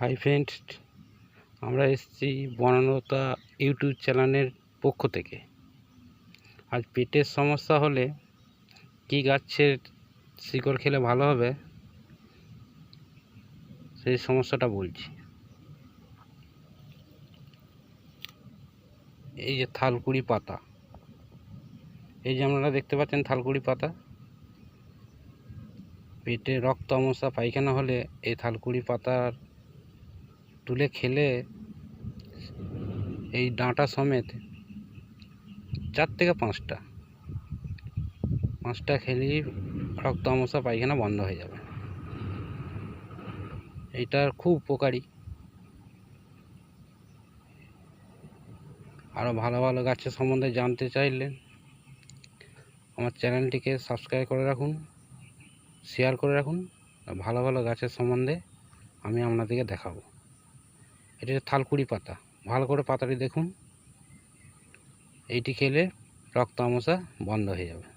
Hi friend আমরা এসেছি বনানতা YouTube চ্যানেলের পক্ষ থেকে। আজ পেটের সমস্যা হলে কী গাছের শিকড় খেলে ভালো হবে, সেই সমস্যাটা বলছি। এই যে থালকুড়ি পাতা, এই যে আপনারা দেখতে পাচ্ছেন থালকুড়ি পাতা, পেটে রক্ত আমসা পায়খানা হলে এই থালকুড়ি পাতার তুলে খেলে এই ডাঁটা সমেত চার থেকে পাঁচটা পাঁচটা খেলেই রক্ত আমসা পায়খানা বন্ধ হয়ে যাবে। এইটার খুব উপকারী। আরও ভালো ভালো গাছের সম্বন্ধে জানতে চাইলে আমার চ্যানেলটিকে সাবস্ক্রাইব করে রাখুন, শেয়ার করে রাখুন ভালো ভালো গাছের সম্বন্ধে আমি আপনাদেরকে দেখাবো। এটা থালকুড়ি পাতা। ভালো করে পাতাটি দেখুন। এইটি খেলে রক্ত আমসা বন্ধ হয়ে যাবে।